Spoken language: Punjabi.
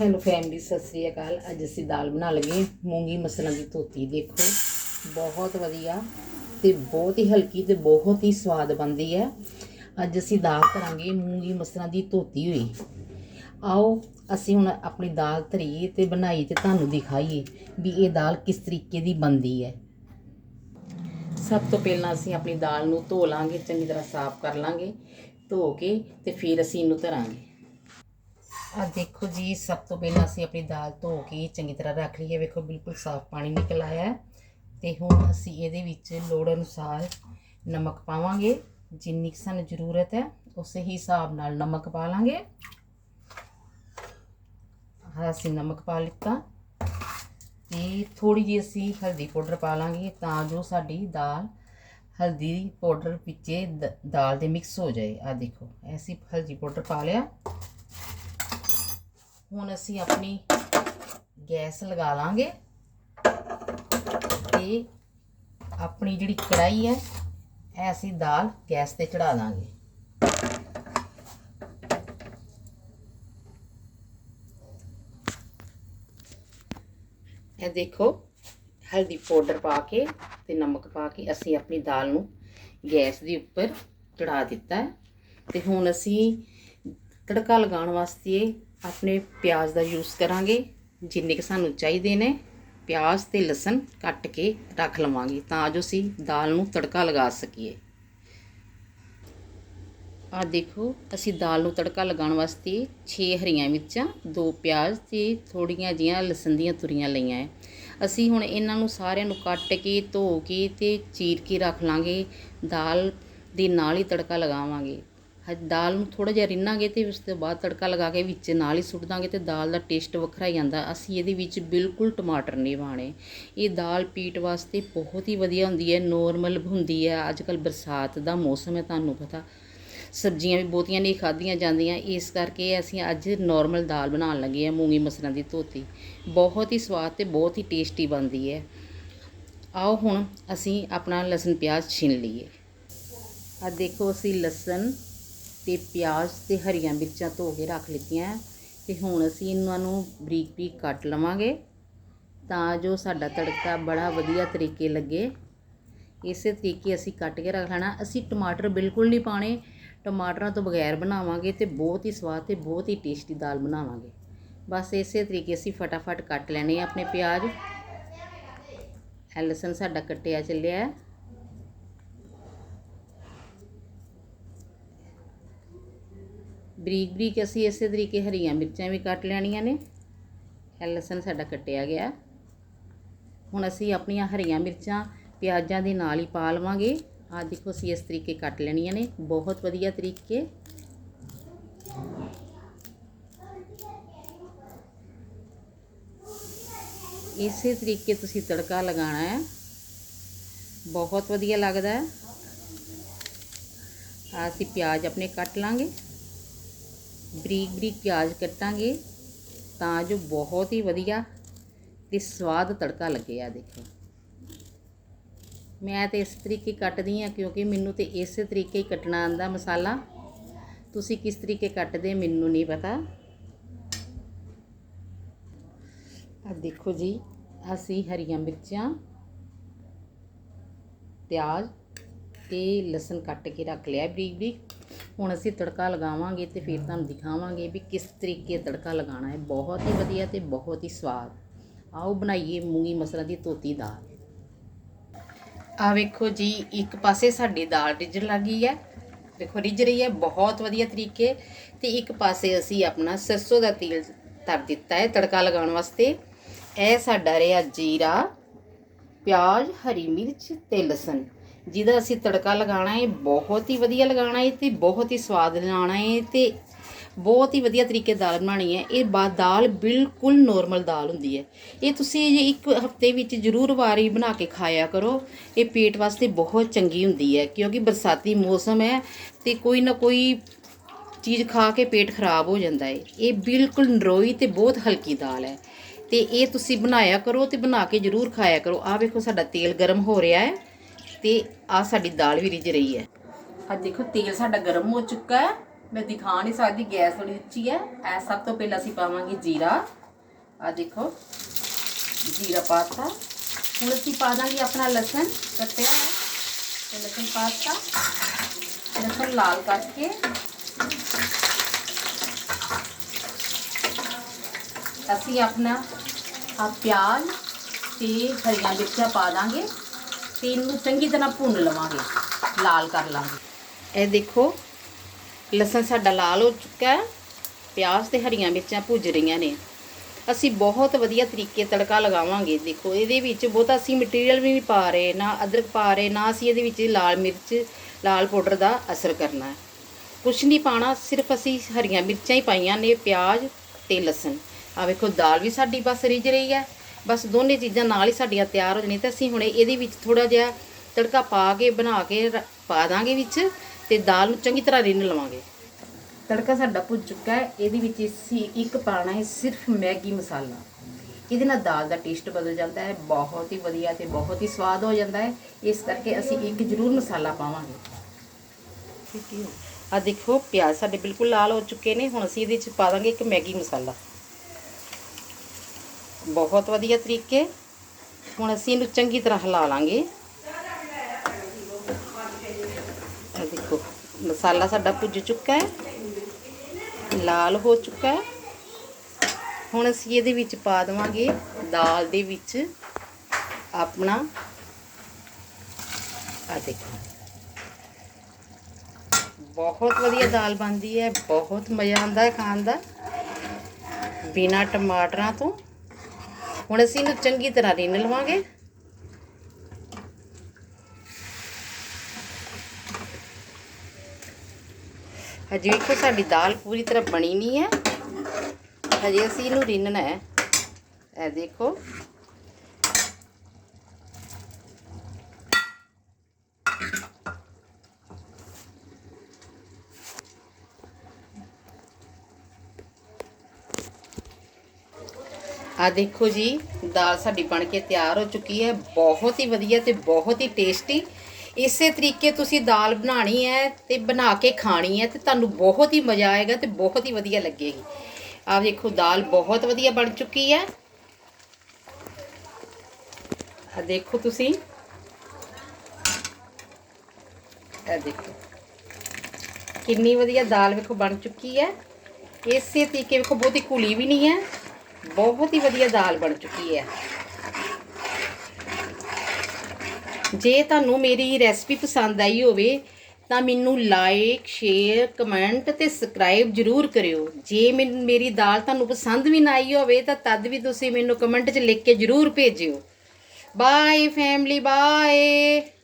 ਹੈਲੋ ਫੈਮਿਲੀ ਸਤਿ ਸ੍ਰੀ ਅਕਾਲ। ਅੱਜ ਅਸੀਂ ਦਾਲ ਬਣਾ ਲਗੇ ਮੂੰਗੀ ਮਸਰਾਂ ਦੀ ਧੋਤੀ, ਦੇਖੋ। ਬਹੁਤ ਵਧੀਆ ਤੇ ਬਹੁਤ ਹੀ ਹਲਕੀ ਤੇ ਬਹੁਤ ਹੀ ਸਵਾਦ ਬਣਦੀ ਹੈ। ਅੱਜ ਅਸੀਂ ਦਾਲ ਧਰਾਂਗੇ ਮੂੰਗੀ ਮਸਰਾਂ ਦੀ ਧੋਤੀ ਹੋਈ। ਆਓ, ਅਸੀਂ ਹੁਣ ਆਪਣੀ ਦਾਲ ਧਰੀਏ ਤੇ ਬਣਾਈ ਤੇ ਤੁਹਾਨੂੰ ਦਿਖਾਈਏ ਵੀ ਇਹ ਦਾਲ ਕਿਸ ਤਰੀਕੇ ਦੀ ਬਣਦੀ ਹੈ। ਸਭ ਤੋਂ ਪਹਿਲਾਂ ਅਸੀਂ ਆਪਣੀ ਦਾਲ ਨੂੰ ਧੋ ਲਾਂਗੇ, ਚੰਗੀ ਤਰ੍ਹਾਂ ਸਾਫ਼ ਕਰ ਲਾਂਗੇ, ਧੋ ਕੇ ਤੇ ਫਿਰ ਅਸੀਂ ਇਹਨੂੰ ਧਰਾਂਗੇ। ਆ ਦੇਖੋ ਜੀ, ਸਭ ਤੋਂ ਪਹਿਲਾਂ ਅਸੀਂ ਆਪਣੀ ਦਾਲ ਧੋ ਕੇ ਚੰਗੀ ਤਰ੍ਹਾਂ ਰੱਖ ਲਈ ਹੈ। ਵੇਖੋ, ਬਿਲਕੁਲ ਸਾਫ਼ ਪਾਣੀ ਨਿਕਲ ਆਇਆ ਹੈ ਤੇ ਹੁਣ ਅਸੀਂ ਇਹਦੇ ਵਿੱਚ ਲੋੜ ਅਨੁਸਾਰ ਨਮਕ ਪਾਵਾਂਗੇ। ਜਿੰਨੀ ਕੁ ਸਾਨੂੰ ਜ਼ਰੂਰਤ ਹੈ, ਉਸੇ ਹੀ ਹਿਸਾਬ ਨਾਲ ਨਮਕ ਪਾ ਲਾਂਗੇ। ਆਹ ਅਸੀਂ ਨਮਕ ਪਾ ਲਿੱਤਾ ਤੇ ਥੋੜੀ ਜਿਹੀ ਅਸੀਂ ਹਲਦੀ ਪਾਊਡਰ ਪਾ ਲਾਂਗੇ ਤਾਂ ਜੋ ਸਾਡੀ ਦਾਲ ਹਲਦੀ ਪਾਊਡਰ ਵਿੱਚੇ ਦ- ਦਾਲ ਦੇ ਮਿਕਸ ਹੋ ਜਾਏ। ਆ ਦੇਖੋ ਐਸੀ ਹਲਦੀ ਪਾਊਡਰ ਪਾ ਲਿਆ। ਹੁਣ ਅਸੀਂ ਆਪਣੀ ਗੈਸ ਲਗਾ ਲਾਂਗੇ ਤੇ ਆਪਣੀ ਜਿਹੜੀ ਕੜਾਈ ਹੈ, ਇਹ ਅਸੀਂ ਦਾਲ ਗੈਸ ਤੇ ਚੜਾ ਦਾਂਗੇ ਇਹ ਦੇਖੋ, ਹਲਦੀ ਪਾਊਡਰ ਪਾ ਕੇ ਤੇ ਨਮਕ ਪਾ ਕੇ ਅਸੀਂ ਆਪਣੀ ਦਾਲ ਨੂੰ ਗੈਸ ਦੇ ਉੱਪਰ ਚੜਾ ਦਿੱਤਾ ਹੈ। ਤੇ ਹੁਣ ਅਸੀਂ ਤੜਕਾ ਲਗਾਉਣ ਵਾਸਤੇ ਆਪਣੇ ਪਿਆਜ਼ ਦਾ ਯੂਜ਼ ਕਰਾਂਗੇ, ਜਿੰਨੇ ਕਿ ਸਾਨੂੰ ਚਾਹੀਦੇ ਨੇ, ਪਿਆਜ਼ ਤੇ ਲਸਣ ਕੱਟ ਕੇ ਰੱਖ ਲਵਾਂਗੇ ਤਾਂ ਜੋ ਅਸੀਂ ਦਾਲ ਨੂੰ ਤੜਕਾ ਲਗਾ ਸਕੀਏ। ਆ ਦੇਖੋ, ਅਸੀਂ ਦਾਲ ਨੂੰ ਤੜਕਾ ਲਗਾਉਣ ਵਾਸਤੇ 6 ਹਰੀਆਂ ਮਿਰਚਾਂ, ਦੋ ਪਿਆਜ਼ ਤੇ ਥੋੜੀਆਂ ਜੀਆਂ ਲਸਣ ਦੀਆਂ ਤੁਰੀਆਂ ਲਈਆਂ ਹੈ ਅਸੀਂ ਹੁਣ ਇਹਨਾਂ ਨੂੰ ਸਾਰਿਆਂ ਨੂੰ ਕੱਟ ਕੇ, ਧੋ ਕੇ ਤੇ ਚੀਰ ਕੇ ਰੱਖ ਲਾਂਗੇ। ਦਾਲ ਦੇ ਨਾਲ ਹੀ ਤੜਕਾ ਲਗਾਵਾਂਗੇ। ਦਾਲ ਨੂੰ ਥੋੜਾ ਜਿਹਾ ਰਿੰਨਾਂਗੇ ਤੇ ਉਸ ਤੋਂ ਬਾਅਦ ਤੜਕਾ ਲਗਾ ਕੇ ਵਿੱਚ ਨਾਲ ਹੀ ਸੁੱਟ ਦਾਂਗੇ ਤੇ ਦਾਲ ਦਾ ਟੇਸਟ ਵੱਖਰਾ ਹੀ ਆਂਦਾ। ਅਸੀਂ ਇਹਦੇ ਵਿੱਚ ਬਿਲਕੁਲ ਟਮਾਟਰ ਨਹੀਂ ਪਾਣੇ ਇਹ ਦਾਲ ਪੀਟ ਵਾਸਤੇ ਬਹੁਤ ਹੀ ਵਧੀਆ ਹੁੰਦੀ ਹੈ, ਨੋਰਮਲ ਹੁੰਦੀ ਹੈ। ਅੱਜ ਕੱਲ ਬਰਸਾਤ ਦਾ ਮੌਸਮ ਹੈ, ਤੁਹਾਨੂੰ ਪਤਾ। ਸਬਜ਼ੀਆਂ ਵੀ ਬਹੁਤੀਆਂ ਨਹੀਂ ਖਾਧੀਆਂ ਜਾਂਦੀਆਂ। ਇਸ ਕਰਕੇ ਅਸੀਂ ਅੱਜ ਨਾਰਮਲ ਦਾਲ ਬਣਾਉਣ ਲੱਗੇ ਆ ਮੂੰਗੀ ਮਸਰਾਂ ਦੀ ਧੋਤੀ। ਬਹੁਤ ਹੀ ਸਵਾਦ ਤੇ ਬਹੁਤ ਹੀ ਟੇਸਟੀ ਬਣਦੀ ਹੈ। ਆਓ ਹੁਣ ਅਸੀਂ ਆਪਣਾ ਲਸਣ ਪਿਆਜ਼ ਛਿਨ ਲਈਏ। ਆ ਦੇਖੋ, ਅਸੀਂ ਲਸਣ ਅਤੇ ਪਿਆਜ਼ ਅਤੇ ਹਰੀਆਂ ਮਿਰਚਾਂ ਧੋ ਕੇ ਰੱਖ ਲਿੱਤੀਆਂ ਅਤੇ ਹੁਣ ਅਸੀਂ ਇਹਨਾਂ ਨੂੰ ਬਰੀਕ ਬਰੀਕ ਕੱਟ ਲਵਾਂਗੇ ਤਾਂ ਜੋ ਸਾਡਾ ਤੜਕਾ ਬੜਾ ਵਧੀਆ ਤਰੀਕੇ ਲੱਗੇ। ਇਸੇ ਤਰੀਕੇ ਅਸੀਂ ਕੱਟ ਕੇ ਰੱਖ ਲੈਣਾ। ਅਸੀਂ ਟਮਾਟਰ ਬਿਲਕੁਲ ਨਹੀਂ ਪਾਣੇ ਟਮਾਟਰਾਂ ਤੋਂ ਬਗੈਰ ਬਣਾਵਾਂਗੇ ਤੇ ਬਹੁਤ ਹੀ ਸਵਾਦ ਤੇ ਬਹੁਤ ਹੀ ਟੇਸਟੀ ਦਾਲ ਬਣਾਵਾਂਗੇ। ਬਸ ਇਸੇ ਤਰੀਕੇ ਅਸੀਂ ਫਟਾਫਟ ਕੱਟ ਲੈਣੇ ਆ ਆਪਣੇ ਪਿਆਜ਼। ਇਹ ਲਸਣ ਸਾਡਾ ਕੱਟਿਆ ਚੱਲਿਆ ਹੈ ਬਰੀਕ ਬਰੀਕ ਅਸੀਂ ਇਸੇ ਤਰੀਕੇ ਹਰੀਆਂ ਮਿਰਚਾਂ ਵੀ ਕੱਟ ਲੈਣੀਆਂ ਨੇ। ਇਹ ਲਸਣ ਸਾਡਾ ਕੱਟਿਆ ਗਿਆ। ਹੁਣ ਅਸੀਂ ਆਪਣੀਆਂ ਹਰੀਆਂ ਮਿਰਚਾਂ ਪਿਆਜ਼ਾਂ ਦੇ ਨਾਲ ਹੀ ਪਾ ਲਵਾਂਗੇ। ਆ ਦੇਖੋ ਅਸੀਂ ਇਸ ਤਰੀਕੇ ਕੱਟ ਲੈਣੀਆਂ ਨੇ। ਬਹੁਤ ਵਧੀਆ ਤਰੀਕੇ। ਇਸੇ ਤਰੀਕੇ ਤੁਸੀਂ ਤੜਕਾ ਲਗਾਉਣਾ ਹੈ। ਬਹੁਤ ਵਧੀਆ ਲੱਗਦਾ। ਹੈ ਆ ਅਸੀਂ ਪਿਆਜ਼ ਆਪਣੇ ਕੱਟ ਲਾਂਗੇ। ਬਰੀਕ ਬਰੀਕ ਪਿਆਜ਼ ਕੱਟਾਂਗੇ ਤਾਂ ਜੋ ਬਹੁਤ ਹੀ ਵਧੀਆ ਤੇ ਸਵਾਦ ਤੜਕਾ ਲੱਗੇ ਆ ਦੇਖੋ। ਮੈਂ ਤੇ ਇਸ ਤਰੀਕੇ ਕੱਟਦੀ ਆ ਕਿਉਂਕਿ ਮੈਨੂੰ ਤੇ ਇਸੇ ਤਰੀਕੇ ਹੀ ਕੱਟਣਾ ਆਂਦਾ ਮਸਾਲਾ। ਤੁਸੀਂ ਕਿਸ ਤਰੀਕੇ ਕੱਟਦੇ ਮੈਨੂੰ ਨਹੀਂ ਪਤਾ। ਆ ਦੇਖੋ ਜੀ, ਅਸੀਂ ਹਰੀਆਂ ਮਿਰਚਾਂ, ਪਿਆਜ਼ ਤੇ ਲਸਣ ਕੱਟ ਕੇ ਰੱਖ ਲਿਆ ਬਰੀਕ ਬਰੀਕ। ਹੁਣ ਅਸੀਂ ਤੜਕਾ ਲਗਾਵਾਂਗੇ ਤੇ ਫਿਰ ਤੁਹਾਨੂੰ ਦਿਖਾਵਾਂਗੇ ਵੀ ਕਿਸ ਤਰੀਕੇ ਤੜਕਾ ਲਗਾਉਣਾ ਹੈ। ਬਹੁਤ ਹੀ ਵਧੀਆ ਤੇ ਬਹੁਤ ਹੀ ਸਵਾਦ। ਆਓ ਬਣਾਈਏ ਮੂੰਗੀ ਮਸਰਾਂ ਦੀ ਧੋਤੀ ਦਾਲ। ਆ ਵੇਖੋ ਜੀ ਇੱਕ ਪਾਸੇ ਸਾਡੀ ਦਾਲ ਰਿੱਝ ਲੱਗੀ ਹੈ। ਦੇਖੋ ਰਿੱਝ ਰਹੀ ਹੈ ਬਹੁਤ ਵਧੀਆ ਤਰੀਕੇ। ਤੇ ਇੱਕ ਪਾਸੇ ਅਸੀਂ ਆਪਣਾ ਸਰਸੋਂ ਦਾ ਤੇਲ ਧਰ ਦਿੱਤਾ ਹੈ ਤੜਕਾ ਲਗਾਉਣ ਵਾਸਤੇ। ਇਹ ਸਾਡਾ ਰਿਹਾ ਜੀਰਾ ਪਿਆਜ਼ ਹਰੀ ਮਿਰਚ ਤੇ ਲਸਣ। ਜਿਹਦਾ ਅਸੀਂ ਤੜਕਾ ਲਗਾਉਣਾ ਹੈ ਬਹੁਤ ਹੀ ਵਧੀਆ ਲਗਾਉਣਾ ਹੈ ਤੇ ਬਹੁਤ ਹੀ ਸਵਾਦ ਲਾਉਣਾ ਹੈ ਤੇ ਬਹੁਤ ਹੀ ਵਧੀਆ ਤਰੀਕੇ ਦਾਲ ਬਣਾਉਣੀ ਹੈ ਇਹ ਬਾ, ਦਾਲ ਬਿਲਕੁਲ ਨੋਰਮਲ ਦਾਲ ਹੁੰਦੀ ਹੈ ਇਹ ਤੁਸੀਂ ਜੇ ਇੱਕ ਹਫ਼ਤੇ ਵਿੱਚ ਜ਼ਰੂਰ ਵਾਰੀ ਬਣਾ ਕੇ ਖਾਇਆ ਕਰੋ, ਇਹ ਪੇਟ ਵਾਸਤੇ ਬਹੁਤ ਚੰਗੀ ਹੁੰਦੀ ਹੈ ਕਿਉਂਕਿ ਬਰਸਾਤੀ ਮੌਸਮ ਹੈ ਤੇ ਕੋਈ ਨਾ ਕੋਈ ਚੀਜ਼ ਖਾ ਕੇ ਪੇਟ ਖਰਾਬ ਹੋ ਜਾਂਦਾ ਹੈ ਇਹ ਬਿਲਕੁਲ ਨਰੋਈ ਤੇ ਬਹੁਤ ਹਲਕੀ ਦਾਲ ਹੈ ਤੇ ਇਹ ਤੁਸੀਂ ਬਣਾਇਆ ਕਰੋ ਤੇ ਬਣਾ ਕੇ ਜ਼ਰੂਰ ਖਾਇਆ ਕਰੋ। ਆਹ ਵੇਖੋ ਸਾਡਾ ਤੇਲ ਗਰਮ ਹੋ ਰਿਹਾ ਹੈ ਤੇ ਆ ਸਾਡੀ ਦਾਲ ਵੀ ਰਿੱਝ ਰਹੀ ਹੈ। ਆ ਦੇਖੋ, ਤੇਲ ਸਾਡਾ ਗਰਮ ਹੋ ਚੁੱਕਾ ਹੈ। ਮੈਂ ਦਿਖਾ ਨਹੀਂ ਸਕਦੀ, ਗੈਸ ਥੋੜੀ ਉੱਚੀ ਹੈ। ਐ ਸਭ ਤੋਂ ਪਹਿਲਾਂ ਅਸੀਂ ਪਾਵਾਂਗੇ ਜੀਰਾ। ਆ ਦੇਖੋ, ਜੀਰਾ ਪਾਤਾ। ਹੁਣ ਅਸੀਂ ਪਾ ਦਾਂਗੇ ਆਪਣਾ ਲਸਣ ਕੱਟਿਆ ਹੈ ਤੇ ਲਸਣ ਪਾਤਾ। ਲਸਣ ਲਾਲ ਕਰਕੇ। ਅਸੀਂ ਆਪਣਾ ਆ ਪਿਆਜ਼ ਤੇ ਹਰੀਆਂ ਮਿਰਚਾਂ ਪਾ ਦਾਂਗੇ। ਤੇ ਨੂੰ ਚੰਗੀ ਤਰ੍ਹਾਂ ਭੁੰਨ ਲਵਾਂਗੇ, ਲਾਲ ਕਰ ਲਾਂਗੇ। ਇਹ ਦੇਖੋ, ਲਸਣ ਸਾਡਾ ਲਾਲ ਹੋ ਚੁੱਕਾ ਹੈ, ਪਿਆਜ਼ ਤੇ ਹਰੀਆਂ ਮਿਰਚਾਂ ਭੁੱਜ ਰਹੀਆਂ ਨੇ। ਅਸੀਂ ਬਹੁਤ ਵਧੀਆ ਤਰੀਕੇ ਤੜਕਾ ਲਗਾਵਾਂਗੇ, ਦੇਖੋ, ਇਹਦੇ ਵਿੱਚ ਬਹੁਤਾ ਅਸੀਂ ਮਟੀਰੀਅਲ ਵੀ ਨਹੀਂ ਪਾ ਰਹੇ, ਨਾ ਅਦਰਕ ਪਾ ਰਹੇ, ਨਾ ਅਸੀਂ ਇਹਦੇ ਵਿੱਚ ਲਾਲ ਮਿਰਚ, ਲਾਲ ਪਾਊਡਰ ਦਾ ਅਸਰ ਕਰਨਾ ਹੈ। ਕੁਛ ਨਹੀਂ ਪਾਣਾ, ਸਿਰਫ ਅਸੀਂ ਹਰੀਆਂ ਮਿਰਚਾਂ ਹੀ ਪਾਈਆਂ ਨੇ, ਪਿਆਜ਼ ਤੇ ਲਸਣ। ਆ ਵੇਖੋ, ਦਾਲ ਵੀ ਸਾਡੀ ਬਸ ਰਿੱਝ ਰਹੀ ਹੈ। ਬਸ ਦੋਨੇ ਚੀਜ਼ਾਂ ਨਾਲ ਹੀ ਸਾਡੀਆਂ ਤਿਆਰ ਹੋ ਜਾਣੀਆਂ ਤੇ ਅਸੀਂ ਹੁਣ ਇਹਦੇ ਵਿੱਚ ਥੋੜਾ ਜਿਹਾ ਤੜਕਾ ਪਾ ਕੇ ਬਣਾ ਕੇ ਪਾ ਦਾਂਗੇ ਵਿੱਚ ਤੇ ਦਾਲ ਨੂੰ ਚੰਗੀ ਤਰ੍ਹਾਂ ਰਿੰਨ ਲਵਾਂਗੇ। ਤੜਕਾ ਸਾਡਾ ਭੁੱਜ ਚੁੱਕਾ ਹੈ ਇਹਦੇ ਵਿੱਚ ਅਸੀਂ ਇੱਕ ਪਾਣਾ ਹੈ ਸਿਰਫ ਮੈਗੀ ਮਸਾਲਾ। ਇਹਦੇ ਨਾਲ ਦਾਲ ਦਾ ਟੇਸਟ ਬਦਲ ਜਾਂਦਾ ਹੈ ਬਹੁਤ ਹੀ ਵਧੀਆ ਤੇ ਬਹੁਤ ਹੀ ਸਵਾਦ ਹੋ ਜਾਂਦਾ ਹੈ ਇਸ ਕਰਕੇ ਅਸੀਂ ਇੱਕ ਜ਼ਰੂਰ ਮਸਾਲਾ ਪਾਵਾਂਗੇ। ਆ ਦੇਖੋ ਪਿਆਜ਼ ਸਾਡੇ ਬਿਲਕੁਲ ਲਾਲ ਹੋ ਚੁੱਕੇ ਨੇ ਹੁਣ ਅਸੀਂ ਇਹਦੇ ਵਿੱਚ ਪਾ ਦਾਂਗੇ ਇੱਕ ਮੈਗੀ ਮਸਾਲਾ। ਬਹੁਤ ਵਧੀਆ ਤਰੀਕੇ। ਹੁਣ ਅਸੀਂ ਇਹਨੂੰ ਚੰਗੀ ਤਰ੍ਹਾਂ ਹਿਲਾ ਲਾਂਗੇ। ਦੇਖੋ, ਮਸਾਲਾ ਸਾਡਾ ਭੁੱਜ ਚੁੱਕਾ ਹੈ। ਲਾਲ ਹੋ ਚੁੱਕਾ ਹੈ। ਹੁਣ ਅਸੀਂ ਇਹਦੇ ਵਿੱਚ ਪਾ ਦੇਵਾਂਗੇ ਦਾਲ ਦੇ ਵਿੱਚ ਆਪਣਾ। ਆ ਦੇਖੋ। ਬਹੁਤ ਵਧੀਆ ਦਾਲ ਬਣਦੀ ਹੈ, ਬਹੁਤ ਮਜ਼ਾ ਆਉਂਦਾ ਹੈ ਖਾਣ ਦਾ। ਬਿਨਾ ਟਮਾਟਰਾਂ ਤੋਂ। ਹੁਣ ਅਸੀਂ ਇਹਨੂੰ ਚੰਗੀ ਤਰ੍ਹਾਂ ਰਿੰਨ ਲਵਾਂਗੇ। ਹਜੇ ਵੇਖੋ, ਸਾਡੀ ਦਾਲ ਪੂਰੀ ਤਰ੍ਹਾਂ ਬਣੀ ਨਹੀਂ ਹੈ। ਹਜੇ ਅਸੀਂ ਇਹਨੂੰ ਰਿੰਨਣਾ ਹੈ। ਇਹ ਦੇਖੋ। ਆ ਦੇਖੋ ਜੀ, ਦਾਲ ਸਾਡੀ ਬਣ ਕੇ ਤਿਆਰ ਹੋ ਚੁੱਕੀ ਹੈ। ਬਹੁਤ ਹੀ ਵਧੀਆ ਤੇ ਬਹੁਤ ਹੀ ਟੇਸਟੀ ਇਸੇ ਤਰੀਕੇ ਤੁਸੀਂ ਦਾਲ ਬਣਾਣੀ ਹੈ ਤੇ ਬਣਾ ਕੇ ਖਾਣੀ ਹੈ ਤੇ ਤੁਹਾਨੂੰ ਬਹੁਤ ਹੀ ਮਜ਼ਾ ਆਏਗਾ ਤੇ ਬਹੁਤ ਹੀ ਵਧੀਆ ਲੱਗੇਗੀ। ਆ ਦੇਖੋ, ਦਾਲ ਬਹੁਤ ਵਧੀਆ ਬਣ ਚੁੱਕੀ ਹੈ। ਆ ਦੇਖੋ ਤੁਸੀਂ। ਇਹ ਦੇਖੋ। ਕਿੰਨੀ ਵਧੀਆ ਦਾਲ ਵੇਖੋ ਬਣ ਚੁੱਕੀ ਹੈ। ਇਸੇ ਤਰੀਕੇ ਵੇਖੋ, ਬਹੁਤੀ ਘੁਲੀ ਵੀ ਨਹੀਂ ਹੈ। ਬਹੁਤ ਹੀ ਵਧੀਆ ਦਾਲ ਬਣ ਚੁੱਕੀ ਹੈ। ਜੇ ਤੁਹਾਨੂੰ ਮੇਰੀ ਰੈਸਪੀ ਪਸੰਦ ਆਈ ਹੋਵੇ, ਤਾਂ ਮੈਨੂੰ ਲਾਈਕ ਸ਼ੇਅਰ ਕਮੈਂਟ ਤੇ ਸਬਸਕ੍ਰਾਈਬ ਜਰੂਰ ਕਰਿਓ। ਜੇ ਮੈਨ- ਮੇਰੀ ਦਾਲ ਤੁਹਾਨੂੰ ਪਸੰਦ ਵੀ ਨਾ ਆਈ ਹੋਵੇ, ਤਾਂ ਤਦ ਵੀ ਤੁਸੀਂ ਮੈਨੂੰ ਕਮੈਂਟ 'ਚ ਲਿਖ ਕੇ ਜਰੂਰ ਭੇਜਿਓ। Bye family bye